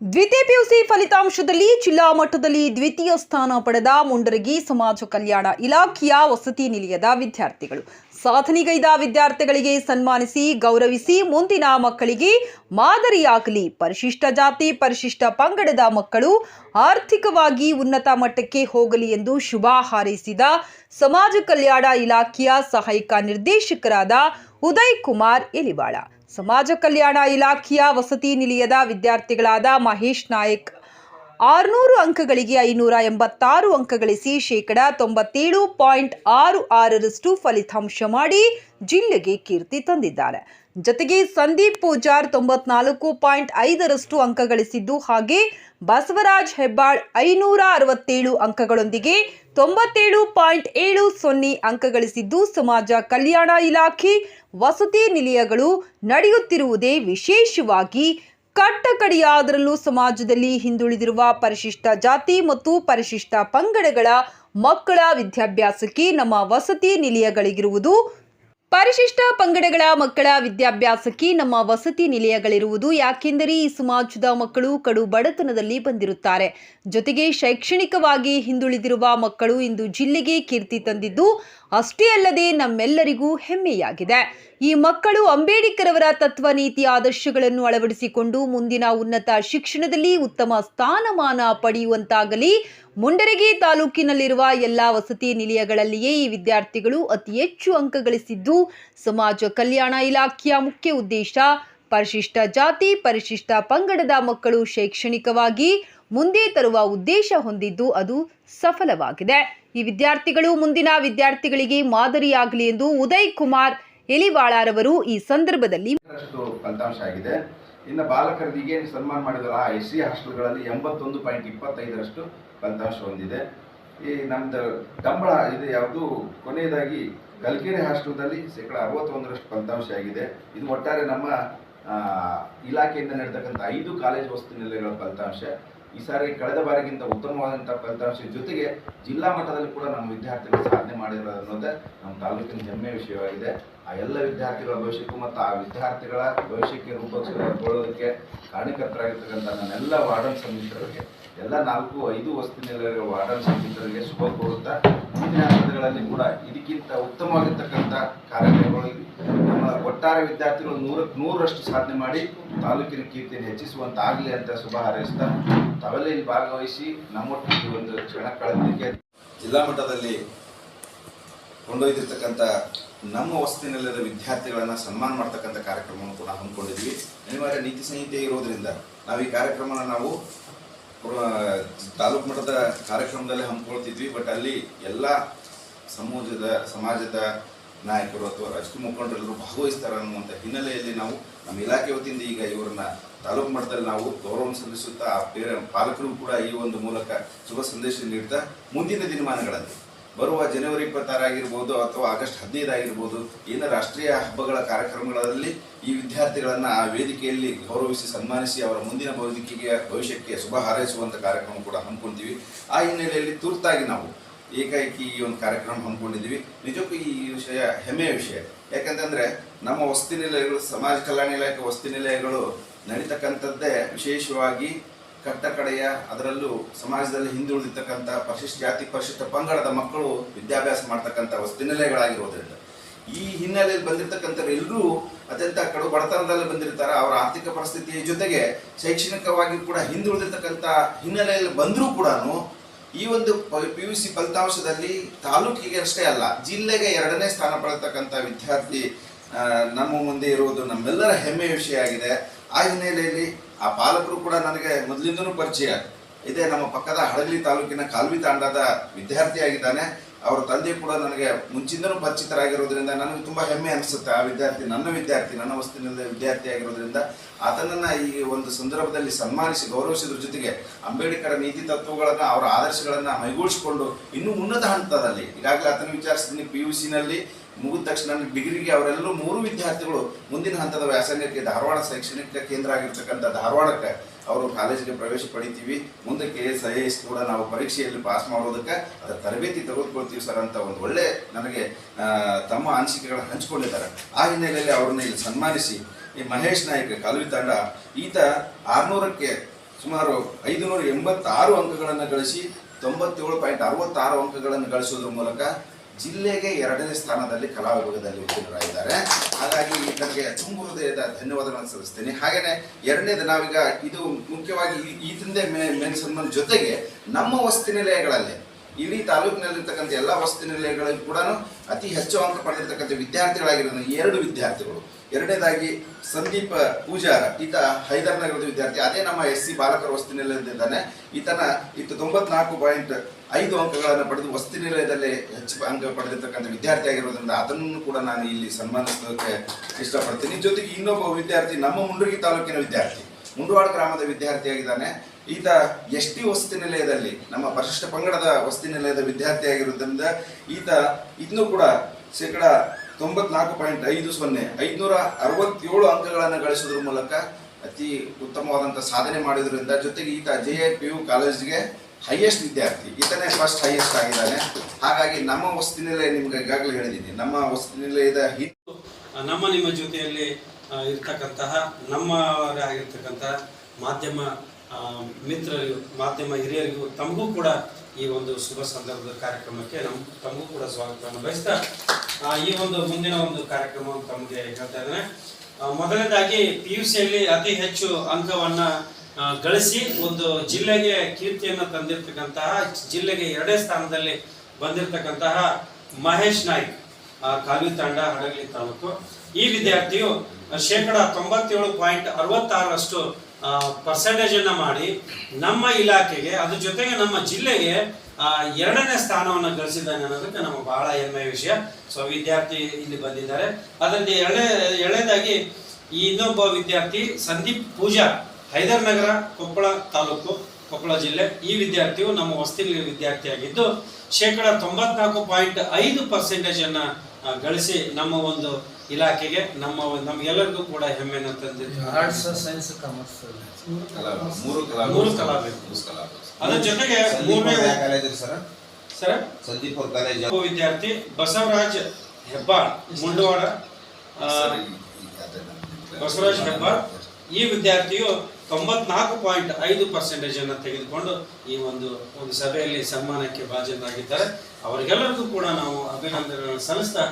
ದ್ವಿತೀಯ ಪಿಯುಸಿ ಫಲಿತಾಂಶದಲ್ಲಿ ಜಿಲ್ಲಾ ಮಟ್ಟದಲ್ಲಿ ದ್ವಿತೀಯ ಸ್ಥಾನ ಪಡೆದ ಮುಂಡರಗಿ ಸಮಾಜ ಕಲ್ಯಾಣ ಇಲಾಖೆಯ ವಸತಿ ನಿಲಯದ ವಿದ್ಯಾರ್ಥಿಗಳು. ಸಾಧನೆಗೈದ ವಿದ್ಯಾರ್ಥಿಗಳಿಗೆ ಸನ್ಮಾನಿಸಿ, ಗೌರವಿಸಿ ಮುಂದಿನ ಮಕ್ಕಳಿಗೆ ಮಾದರಿಯಾಗಲಿ. ಪರಿಶಿಷ್ಟ ಜಾತಿ, ಪರಿಶಿಷ್ಟ ಪಂಗಡದ ಮಕ್ಕಳು ಆರ್ಥಿಕವಾಗಿ ಉನ್ನತ ಮಟ್ಟಕ್ಕೆ ಹೋಗಲಿ ಎಂದು ಶುಭ ಹಾರೈಸಿದ ಸಮಾಜ ಕಲ್ಯಾಣ ಇಲಾಖೆಯ ಸಹಾಯಕ ನಿರ್ದೇಶಕರಾದ ಉದಯ್ ಕುಮಾರ್ ಎಲಿವಾಳ. ಸಮಾಜ ಕಲ್ಯಾಣ ಇಲಾಖೆಯ ವಸತಿ ನಿಲಯದ ವಿದ್ಯಾರ್ಥಿಗಳಾದ ಮಹೇಶ್ ನಾಯಕ್. ಆರುನೂರು ಅಂಕಗಳಿಗೆ ಐನೂರ ಎಂಬತ್ತಾರು ಅಂಕಗಳಿಸಿ ಶೇಕಡ ತೊಂಬತ್ತೇಳು ಪಾಯಿಂಟ್ ಆರು ಆರರಷ್ಟು ಫಲಿತಾಂಶ ಮಾಡಿ ಜಿಲ್ಲೆಗೆ ಕೀರ್ತಿ ತಂದಿದ್ದಾರೆ. ಜೊತೆಗೆ ಸಂದೀಪ್ ಪೂಜಾರ್ ತೊಂಬತ್ನಾಲ್ಕು ಪಾಯಿಂಟ್ ಐದರಷ್ಟು ಅಂಕ ಗಳಿಸಿದ್ದು ಹಾಗೆ ಬಸವರಾಜ್ ಹೆಬ್ಬಾಳ್ ಐನೂರ ಅರವತ್ತೇಳು ಅಂಕಗಳೊಂದಿಗೆ ತೊಂಬತ್ತೇಳು ಪಾಯಿಂಟ್ ಏಳು ಸೊನ್ನೆ ಅಂಕ ಗಳಿಸಿದ್ದು ಸಮಾಜ ಕಲ್ಯಾಣ ಇಲಾಖೆ ವಸತಿ ನಿಲಯಗಳು ನಡೆಯುತ್ತಿರುವುದೇ ವಿಶೇಷವಾಗಿ ಕಟ್ಟಕಡೆಯಾದರಲ್ಲೂ ಸಮಾಜದಲ್ಲಿ ಹಿಂದುಳಿದಿರುವ ಪರಿಶಿಷ್ಟ ಜಾತಿ ಮತ್ತು ಪರಿಶಿಷ್ಟ ಪಂಗಡಗಳ ಮಕ್ಕಳ ವಿದ್ಯಾಭ್ಯಾಸಕ್ಕೆ ನಮ್ಮ ವಸತಿ ನಿಲಯಗಳಿಗಿರುವುದು, ಪರಿಶಿಷ್ಟ ಪಂಗಡಗಳ ಮಕ್ಕಳ ವಿದ್ಯಾಭ್ಯಾಸಕ್ಕೆ ನಮ್ಮ ವಸತಿ ನಿಲಯಗಳಿರುವುದು ಯಾಕೆಂದರೆ ಈ ಸಮಾಜದ ಮಕ್ಕಳು ಕಡು ಬಡತನದಲ್ಲಿ ಬಂದಿರುತ್ತಾರೆ. ಜೊತೆಗೆ ಶೈಕ್ಷಣಿಕವಾಗಿ ಹಿಂದುಳಿದಿರುವ ಮಕ್ಕಳು ಇಂದು ಜಿಲ್ಲೆಗೆ ಕೀರ್ತಿ ತಂದಿದ್ದು ಅಷ್ಟೇ ಅಲ್ಲದೆ ನಮ್ಮೆಲ್ಲರಿಗೂ ಹೆಮ್ಮೆಯಾಗಿದೆ. ಈ ಮಕ್ಕಳು ಅಂಬೇಡ್ಕರ್ ಅವರ ತತ್ವ ನೀತಿ ಆದರ್ಶಗಳನ್ನು ಅಳವಡಿಸಿಕೊಂಡು ಮುಂದಿನ ಉನ್ನತ ಶಿಕ್ಷಣದಲ್ಲಿ ಉತ್ತಮ ಸ್ಥಾನಮಾನ ಪಡೆಯುವಂತಾಗಲಿ. ಮುಂಡರಗಿ ತಾಲೂಕಿನಲ್ಲಿರುವ ಎಲ್ಲ ವಸತಿ ನಿಲಯಗಳಲ್ಲಿಯೇ ಈ ವಿದ್ಯಾರ್ಥಿಗಳು ಅತಿ ಹೆಚ್ಚು ಅಂಕ ಗಳಿಸಿದ್ದು ಸಮಾಜ ಕಲ್ಯಾಣ ಇಲಾಖೆಯ ಮುಖ್ಯ ಉದ್ದೇಶ, ಪರಿಶಿಷ್ಟ ಜಾತಿ, ಪರಿಶಿಷ್ಟ ಪಂಗಡದ ಮಕ್ಕಳು ಶೈಕ್ಷಣಿಕವಾಗಿ ಮುಂದೆ ತರುವ ಉದ್ದೇಶ ಹೊಂದಿದ್ದು ಅದು ಸಫಲವಾಗಿದೆ. ಈ ವಿದ್ಯಾರ್ಥಿಗಳು ಮುಂದಿನ ವಿದ್ಯಾರ್ಥಿಗಳಿಗೆ ಮಾದರಿಯಾಗಲಿ ಎಂದು ಉದಯ್ ಕುಮಾರ್ ಎಲಿವಾಳಾರವರು ಈ ಸಂದರ್ಭದಲ್ಲಿ ಫಲಿತಾಂಶ ಆಗಿದೆ. ಇನ್ನು ಬಾಲಕರಿಗೆ ಸನ್ಮಾನ ಮಾಡಿದ ಆ ಎಸ್ ಸಿ ಹಾಸ್ಟೆಲ್ಗಳಲ್ಲಿ ಎಂಬತ್ತೊಂದು ಪಾಯಿಂಟ್ ಇಪ್ಪತ್ತೈದರಷ್ಟು ಫಲಿತಾಂಶ ಹೊಂದಿದೆ. ಈ ನಮ್ಮದು ಕಂಬಳ ಇದು ಯಾವುದು? ಕೊನೆಯದಾಗಿ ಕಲ್ಕೆರೆ ಹಾಸ್ಟೆಲ್ದಲ್ಲಿ ಶೇಕಡ ಅರವತ್ತೊಂದರಷ್ಟು ಫಲಿತಾಂಶ ಆಗಿದೆ. ಇದು ಒಟ್ಟಾರೆ ನಮ್ಮ ಇಲಾಖೆಯಿಂದ ನಡೆತಕ್ಕಂಥ ಐದು ಕಾಲೇಜು ವಸ್ತು ನಿಲಯಗಳ ಫಲಿತಾಂಶ. ಈ ಸಾರಿ ಕಳೆದ ಬಾರಿಗಿಂತ ಉತ್ತಮವಾದಂಥ ಫಲಿತಾಂಶ ಜೊತೆಗೆ ಜಿಲ್ಲಾ ಮಟ್ಟದಲ್ಲಿ ಕೂಡ ನಮ್ಮ ವಿದ್ಯಾರ್ಥಿಗಳು ಸಾಧನೆ ಮಾಡಿರೋದು ಅನ್ನೋದೇ ನಮ್ಮ ತಾಲೂಕಿನ ಹೆಮ್ಮೆಯ ವಿಷಯವಾಗಿದೆ. ಆ ಎಲ್ಲ ವಿದ್ಯಾರ್ಥಿಗಳ ಭವಿಷ್ಯಕ್ಕೂ ಮತ್ತು ಆ ವಿದ್ಯಾರ್ಥಿಗಳ ಭವಿಷ್ಯಕ್ಕೆ ರೂಪಗೊಳ್ಳೋದಕ್ಕೆ ಕಾರಣಕರ್ತರಾಗಿರ್ತಕ್ಕಂಥ ನನ್ನೆಲ್ಲ ವಾರ್ಡನ್ ಸಮಿತಿಗಳಿಗೆ ಎಲ್ಲ ನಾಲ್ಕು ಐದು ವಸ್ತು ನಿಲಯಗಳ ವಾರ್ಡನ್ ಸಮಿತಿಗಳಿಗೆ ಶುಭ ಕೋರುತ್ತಾ ಮುಂದಿನ ಹಂತಗಳಲ್ಲಿ ಕೂಡ ಇದಕ್ಕಿಂತ ಉತ್ತಮವಾಗಿರ್ತಕ್ಕಂಥ ಕಾರ್ಯಕ್ರಮಗಳು ಒಟ್ಟಾರೆ ವಿದ್ಯಾರ್ಥಿಗಳು ನೂರಕ್ಕೆ ನೂರರಷ್ಟು ಸಾಧನೆ ಮಾಡಿ ತಾಲೂಕಿನ ಕೀರ್ತಿಯನ್ನು ಹೆಚ್ಚಿಸುವಂತಾಗಲಿ ಅಂತ ಶುಭ ಹಾರೈಸ್ತಾ ತಾವೆಲ್ಲ ಇಲ್ಲಿ ಭಾಗವಹಿಸಿ ನಮ್ಮೊಟ್ಟಿಗೆ ಒಂದು ಕ್ಷಣ ಕಳೆದಕ್ಕೆ ಜಿಲ್ಲಾ ಮಟ್ಟದಲ್ಲಿ ಕೊಂಡೊಯ್ದಿರ್ತಕ್ಕಂಥ ನಮ್ಮ ವಸ್ತಿನಲ್ಲಿರೋ ವಿದ್ಯಾರ್ಥಿಗಳನ್ನ ಸನ್ಮಾನ ಮಾಡ್ತಕ್ಕಂಥ ಕಾರ್ಯಕ್ರಮವನ್ನು ಕೂಡ ಹಮ್ಮಿಕೊಂಡಿದ್ವಿ. ಅನಿವಾರ್ಯ ನೀತಿ ಸಂಹಿತೆ ಇರೋದ್ರಿಂದ ನಾವು ಈ ಕಾರ್ಯಕ್ರಮನ ನಾವು ತಾಲೂಕು ಮಟ್ಟದ ಕಾರ್ಯಕ್ರಮದಲ್ಲಿ ಹಮ್ಮಿಕೊಳ್ತಿದ್ವಿ. ಬಟ್ ಅಲ್ಲಿ ಎಲ್ಲ ಸಮಾಜದ ಸಮಾಜದ ನಾಯಕರು ಅಥವಾ ರಾಜಕೀಯ ಮುಖಂಡರೆಲ್ಲರೂ ಭಾಗವಹಿಸ್ತಾರೆ ಅನ್ನುವಂಥ ಹಿನ್ನೆಲೆಯಲ್ಲಿ ನಾವು ನಮ್ಮ ಇಲಾಖೆ ವತಿಯಿಂದ ಈಗ ಇವರನ್ನ ತಾಲೂಕು ಮಟ್ಟದಲ್ಲಿ ನಾವು ಗೌರವ ಸಲ್ಲಿಸುತ್ತಾ ಆ ಪೇರ ಪಾಲಕರು ಕೂಡ ಈ ಒಂದು ಮೂಲಕ ಶುಭ ಸಂದೇಶ ನೀಡ್ತಾ ಮುಂದಿನ ದಿನಮಾನಗಳಲ್ಲಿ ಬರುವ ಜನವರಿ ಇಪ್ಪತ್ತಾರಾಗಿರ್ಬೋದು ಅಥವಾ ಆಗಸ್ಟ್ ಹದಿನೈದು ಆಗಿರ್ಬೋದು ಏನು ರಾಷ್ಟ್ರೀಯ ಹಬ್ಬಗಳ ಕಾರ್ಯಕ್ರಮಗಳಲ್ಲಿ ಈ ವಿದ್ಯಾರ್ಥಿಗಳನ್ನು ಆ ವೇದಿಕೆಯಲ್ಲಿ ಗೌರವಿಸಿ ಸನ್ಮಾನಿಸಿ ಅವರ ಮುಂದಿನ ಬದುಕಿಗೆ ಭವಿಷ್ಯಕ್ಕೆ ಶುಭ ಹಾರೈಸುವಂಥ ಕಾರ್ಯಕ್ರಮ ಕೂಡ ಹಮ್ಮಿಕೊಂತೀವಿ. ಆ ಹಿನ್ನೆಲೆಯಲ್ಲಿ ತುರ್ತಾಗಿ ನಾವು ಏಕಾಏಕಿ ಈ ಒಂದು ಕಾರ್ಯಕ್ರಮ ಹಮ್ಮಿಕೊಂಡಿದ್ದೀವಿ. ನಿಜಕ್ಕೂ ಈ ವಿಷಯ ಹೆಮ್ಮೆಯ ವಿಷಯ. ಯಾಕಂತಂದ್ರೆ ನಮ್ಮ ವಸತಿ ನಿಲಯಗಳು, ಸಮಾಜ ಕಲ್ಯಾಣ ಇಲಾಖೆ ವಸತಿ ನಿಲಯಗಳು ನಡೀತಕ್ಕಂಥದ್ದೇ ವಿಶೇಷವಾಗಿ ಕಟ್ಟಕಡೆಯ ಅದರಲ್ಲೂ ಸಮಾಜದಲ್ಲಿ ಹಿಂದುಳಿದಿರ್ತಕ್ಕಂಥ ಪರಿಶಿಷ್ಟ ಜಾತಿ, ಪರಿಶಿಷ್ಟ ಪಂಗಡದ ಮಕ್ಕಳು ವಿದ್ಯಾಭ್ಯಾಸ ಮಾಡ್ತಕ್ಕಂಥ ವಸತಿ ನಿಲಯಗಳಾಗಿರೋದ್ರಿಂದ. ಈ ಹಿನ್ನೆಲೆಯಲ್ಲಿ ಬಂದಿರತಕ್ಕಂಥವ್ರು ಎಲ್ಲರೂ ಅತ್ಯಂತ ಕಡು ಬಡತನದಲ್ಲಿ ಬಂದಿರ್ತಾರೆ. ಅವರ ಆರ್ಥಿಕ ಪರಿಸ್ಥಿತಿಯ ಜೊತೆಗೆ ಶೈಕ್ಷಣಿಕವಾಗಿ ಕೂಡ ಹಿಂದುಳಿದಿರ್ತಕ್ಕಂಥ ಹಿನ್ನೆಲೆಯಲ್ಲಿ ಬಂದರೂ ಕೂಡ ಈ ಒಂದು ಪಿ ಯು ಸಿ ಫಲಿತಾಂಶದಲ್ಲಿ ತಾಲೂಕಿಗೆ ಅಷ್ಟೇ ಅಲ್ಲ, ಜಿಲ್ಲೆಗೆ ಎರಡನೇ ಸ್ಥಾನ ಪಡೆತಕ್ಕಂಥ ವಿದ್ಯಾರ್ಥಿ ನಮ್ಮ ಮುಂದೆ ಇರುವುದು ನಮ್ಮೆಲ್ಲರ ಹೆಮ್ಮೆಯ ವಿಷಯ ಆಗಿದೆ. ಆ ಹಿನ್ನೆಲೆಯಲ್ಲಿ ಆ ಪಾಲಕರು ಕೂಡ ನನಗೆ ಮೊದಲಿಂದನೂ ಪರಿಚಯ. ಇದೇ ನಮ್ಮ ಪಕ್ಕದ ಹಡಗಲಿ ತಾಲೂಕಿನ ಕಾಲ್ವಿ ತಾಂಡದ ವಿದ್ಯಾರ್ಥಿಯಾಗಿದ್ದಾನೆ. ಅವರ ತಂದೆ ಕೂಡ ನನಗೆ ಮುಂಚಿಂದನೂ ಪರಿಚಿತರಾಗಿರೋದ್ರಿಂದ ನನಗೆ ತುಂಬ ಹೆಮ್ಮೆ ಅನಿಸುತ್ತೆ. ಆ ವಿದ್ಯಾರ್ಥಿ ನನ್ನ ವಿದ್ಯಾರ್ಥಿ, ನನ್ನ ವಸತಿನಲ್ಲಿ ವಿದ್ಯಾರ್ಥಿ ಆಗಿರೋದ್ರಿಂದ ಆತನನ್ನ ಈ ಒಂದು ಸಂದರ್ಭದಲ್ಲಿ ಸನ್ಮಾನಿಸಿ ಗೌರವಿಸಿದ್ರ ಜೊತೆಗೆ ಅಂಬೇಡ್ಕರ್ ನೀತಿ ತತ್ವಗಳನ್ನು, ಅವರ ಆದರ್ಶಗಳನ್ನು ಮೈಗೂಡಿಸಿಕೊಂಡು ಇನ್ನೂ ಉನ್ನತ ಹಂತದಲ್ಲಿ, ಈಗಾಗಲೇ ಆತನ ವಿಚಾರಿಸ್ತೀನಿ ಪಿ ಯು ಸಿನಲ್ಲಿ, ಮುಗಿದ ತಕ್ಷಣ ಡಿಗ್ರಿಗೆ ಅವರೆಲ್ಲರೂ ಮೂರು ವಿದ್ಯಾರ್ಥಿಗಳು ಮುಂದಿನ ಹಂತದ ವ್ಯಾಸಂಗಕ್ಕೆ ಧಾರವಾಡ ಶೈಕ್ಷಣಿಕ ಕೇಂದ್ರ ಆಗಿರ್ತಕ್ಕಂಥ ಧಾರವಾಡಕ್ಕೆ ಅವರು ಕಾಲೇಜಿಗೆ ಪ್ರವೇಶ ಪಡಿತೀವಿ. ಮುಂದಕ್ಕೆ ಎಸ್ ಕೂಡ ನಾವು ಪರೀಕ್ಷೆಯಲ್ಲಿ ಪಾಸ್ ಮಾಡೋದಕ್ಕೆ ಅದರ ತರಬೇತಿ ತೆಗೆದುಕೊಳ್ತೀವಿ ಸರ್ ಅಂತ ಒಂದು ಒಳ್ಳೆ ನನಗೆ ತಮ್ಮ ಅನಿಸಿಕೆಗಳನ್ನು ಹಂಚಿಕೊಂಡಿದ್ದಾರೆ. ಆ ಹಿನ್ನೆಲೆಯಲ್ಲಿ ಅವ್ರನ್ನ ಇಲ್ಲಿ ಸನ್ಮಾನಿಸಿ ಈ ಮಹೇಶ್ ನಾಯ್ಕ, ಕಲವಿ ತಂಡ, ಈತ ಆರ್ನೂರಕ್ಕೆ ಸುಮಾರು ಐದುನೂರ ಎಂಬತ್ತಾರು ಅಂಕಗಳನ್ನು ಗಳಿಸಿ ತೊಂಬತ್ತೇಳು ಪಾಯಿಂಟ್ ಅರವತ್ತಾರು ಅಂಕಗಳನ್ನು ಗಳಿಸೋದ್ರ ಮೂಲಕ ಜಿಲ್ಲೆಗೆ ಎರಡನೇ ಸ್ಥಾನದಲ್ಲಿ ಕಲಾ ವಿಭಾಗದಲ್ಲಿ ಉತ್ತೀರ್ಣರಾಗಿದ್ದಾರೆ. ಹಾಗಾಗಿ ಈತನಿಗೆ ತುಂಬ ಹೃದಯದ ಧನ್ಯವಾದಗಳನ್ನು ಸಲ್ಲಿಸ್ತೇನೆ. ಹಾಗೆಯೇ ಎರಡನೇದು ನಾವೀಗ ಇದು ಮುಖ್ಯವಾಗಿ ಈ- ಮೇ ಮೇನ್ ಸನ್ಮಾನ ಜೊತೆಗೆ ನಮ್ಮ ವಸತಿ ನಿಲಯಗಳಲ್ಲಿ ಇಡೀ ತಾಲೂಕಿನಲ್ಲಿರ್ತಕ್ಕಂಥ ಎಲ್ಲ ವಸತಿ ನಿಲಯಗಳಲ್ಲಿ ಕೂಡ ಅತಿ ಹೆಚ್ಚು ಅಂಕ ಪಡೆದಿರ್ತಕ್ಕಂಥ ವಿದ್ಯಾರ್ಥಿಗಳಾಗಿರೋದು ಎರಡು ವಿದ್ಯಾರ್ಥಿಗಳು. ಎರಡನೇದಾಗಿ ಸಂದೀಪ ಪೂಜಾರ, ಈತ ಹೈದರ್ ನಗರದ ವಿದ್ಯಾರ್ಥಿ. ಅದೇ ನಮ್ಮ ಎಸ್ ಸಿ ಬಾಲಕರ ವಸತಿ ನಿಲಯದಿದ್ದಾನೆ ಈತನ ಇತ್ತು ತೊಂಬತ್ನಾಲ್ಕು ಪಾಯಿಂಟ್ ಐದು ಅಂಕಗಳನ್ನು ಪಡೆದು ವಸತಿ ನಿಲಯದಲ್ಲಿ ಹೆಚ್ಚು ಅಂಕ ಪಡೆದಿರ್ತಕ್ಕಂಥ ವಿದ್ಯಾರ್ಥಿ ಆಗಿರೋದ್ರಿಂದ ಅದನ್ನು ಕೂಡ ನಾನು ಇಲ್ಲಿ ಸನ್ಮಾನಿಸೋದಕ್ಕೆ ಇಷ್ಟಪಡ್ತೀನಿ. ಜೊತೆಗೆ ಇನ್ನೊಬ್ಬ ವಿದ್ಯಾರ್ಥಿ, ನಮ್ಮ ಮುಂಡ್ರಿಗಿ ತಾಲೂಕಿನ ವಿದ್ಯಾರ್ಥಿ, ಮುಂಡವಾಡ ಗ್ರಾಮದ ವಿದ್ಯಾರ್ಥಿಯಾಗಿದ್ದಾನೆ. ಈತ ಎಸ್ ಟಿ ವಸತಿ ನಿಲಯದಲ್ಲಿ, ನಮ್ಮ ಪರಿಶಿಷ್ಟ ಪಂಗಡದ ವಸತಿ ನಿಲಯದ ವಿದ್ಯಾರ್ಥಿ ಆಗಿರೋದ್ರಿಂದ ಈತ ಇದನ್ನು ಕೂಡ ಶೇಕಡ ತೊಂಬತ್ನಾಲ್ಕು ಪಾಯಿಂಟ್ ಐದು ಸೊನ್ನೆ, ಐದುನೂರ ಅರವತ್ತೇಳು ಅಂಕಗಳನ್ನು ಗಳಿಸೋದ್ರ ಮೂಲಕ ಅತಿ ಉತ್ತಮವಾದಂಥ ಸಾಧನೆ ಮಾಡಿದ್ರಿಂದ ಜೊತೆಗೆ ಈತ ಜೆ ಎ ಪಿ ಯು ಕಾಲೇಜ್ಗೆ ಹೈಯೆಸ್ಟ್ ವಿದ್ಯಾರ್ಥಿ ಈತನೇ ಫಸ್ಟ್ ಹೈಯೆಸ್ಟ್ ಆಗಿದ್ದಾನೆ. ಹಾಗಾಗಿ ನಮ್ಮ ವಸತಿ ನಿಲಯ ನಿಮ್ಗೆ ಈಗಾಗಲೇ ಹೇಳಿದ್ದೀನಿ. ನಮ್ಮ ವಸತಿ ನಿಲಯದ ಹಿ ನಮ್ಮ ನಿಮ್ಮ ಜೊತೆಯಲ್ಲಿ ಇರ್ತಕ್ಕಂತಹ, ನಮ್ಮವರೇ ಆಗಿರ್ತಕ್ಕಂತಹ ಮಾಧ್ಯಮ ಮಿತ್ರರಿಗೂ ಮಾಧ್ಯಮ ಹಿರಿಯರಿಗೂ ತಮಗೂ ಕೂಡ ಈ ಒಂದು ಶುಭ ಸಂದರ್ಭದ ಕಾರ್ಯಕ್ರಮಕ್ಕೆ ನಮ್ಮ ತಮಗೂ ಕೂಡ ಸ್ವಾಗತವನ್ನು ಬಯಸ್ತಾ ಈ ಒಂದು ಮುಂದಿನ ಒಂದು ಕಾರ್ಯಕ್ರಮವನ್ನು ತಮಗೆ ಹೇಳ್ತಾ ಇದ್ದೇನೆ. ಮೊದಲನೇದಾಗಿ ಪಿ ಯು ಸಿಯಲ್ಲಿ ಅತಿ ಹೆಚ್ಚು ಅಂಕವನ್ನ ಗಳಿಸಿ ಒಂದು ಜಿಲ್ಲೆಗೆ ಕೀರ್ತಿಯನ್ನು ತಂದಿರತಕ್ಕಂತಹ, ಜಿಲ್ಲೆಗೆ ಎರಡನೇ ಸ್ಥಾನದಲ್ಲಿ ಬಂದಿರತಕ್ಕಂತಹ ಮಹೇಶ್ ನಾಯ್ಕ್ ಕಾಲುವೆ ತಾಂಡ ಹಡಗಲಿ ತಾಲೂಕು. ಈ ವಿದ್ಯಾರ್ಥಿಯು ಶೇಕಡ ತೊಂಬತ್ತೇಳು ಪಾಯಿಂಟ್ ಅರವತ್ತಾರರಷ್ಟು ಪರ್ಸೆಂಟೇಜ್ ಅನ್ನ ಮಾಡಿ ನಮ್ಮ ಇಲಾಖೆಗೆ, ಅದ್ರ ಜೊತೆಗೆ ನಮ್ಮ ಜಿಲ್ಲೆಗೆ ಎರಡನೇ ಸ್ಥಾನವನ್ನು ಗಳಿಸಿದ್ದಾನೆ ಅನ್ನೋದಕ್ಕೆ ನಮ್ಮ ಬಹಳ ಹೆಮ್ಮೆಯ ವಿಷಯ. ಸೊ ವಿದ್ಯಾರ್ಥಿ ಇಲ್ಲಿ ಬಂದಿದ್ದಾರೆ. ಅದರಲ್ಲಿ ಎಳೆ ಎಳೆದಾಗಿ ಇನ್ನೊಬ್ಬ ವಿದ್ಯಾರ್ಥಿ ಸಂದೀಪ್ ಪೂಜಾ. ಹೈದರ್ ನಗರ ಕೊಪ್ಪಳ ತಾಲೂಕು ಕೊಪ್ಪಳ ಜಿಲ್ಲೆ ಈ ವಿದ್ಯಾರ್ಥಿಯು ನಮ್ಮ ವಸತಿ ವಿದ್ಯಾರ್ಥಿಯಾಗಿದ್ದು ಶೇಕಡ ತೊಂಬತ್ನಾಲ್ಕು ಪಾಯಿಂಟ್ ಐದು ಪರ್ಸೆಂಟೇಜ್ ಅನ್ನ ಗಳಿಸಿ ನಮ್ಮ ಒಂದು ಇಲಾಖೆಗೆ ನಮ್ಮ ನಮ್ಗೆಲ್ಲರಿಗೂ ಕೂಡ ಹೆಮ್ಮೆಯನ್ನು ತಂದಿದ್ದಾರೆ ಆರ್ಟ್ಸ್ ಸೈನ್ಸ್ ಕಾಮರ್ಸ್ ಮೂರು ಕಲಾ ಮೂರು ಕಲಾವಿದರು. ಅದರ ಅದ್ರ ಜೊತೆಗೆ ಮೂರನೇ ಸರ್? ಸರ್? ಕಾಲೇಜ್ ಒಬ್ಬ ವಿದ್ಯಾರ್ಥಿ ಬಸವರಾಜ್ ಹೆಬ್ಬಾಳ್ ಮುಂಡವಾಡ. ಬಸವರಾಜ್ ಹೆಬ್ಬಾಳ್. ಈ ವಿದ್ಯಾರ್ಥಿಯು ತೊಂಬತ್ನಾಲ್ಕು ಪಾಯಿಂಟ್ ಐದು ಪರ್ಸೆಂಟೇಜ್ ಅನ್ನು ತೆಗೆದುಕೊಂಡು ಈ ಒಂದು ಒಂದು ಸಭೆಯಲ್ಲಿ ಸನ್ಮಾನಕ್ಕೆ ಭಾಜನರಾಗಿದ್ದಾರೆ. ಅವರಿಗೆಲ್ಲರಿಗೂ ಕೂಡ ನಾವು ಅಭಿನಂದನೆಗಳನ್ನು ಸಲ್ಲಿಸ್ತಾ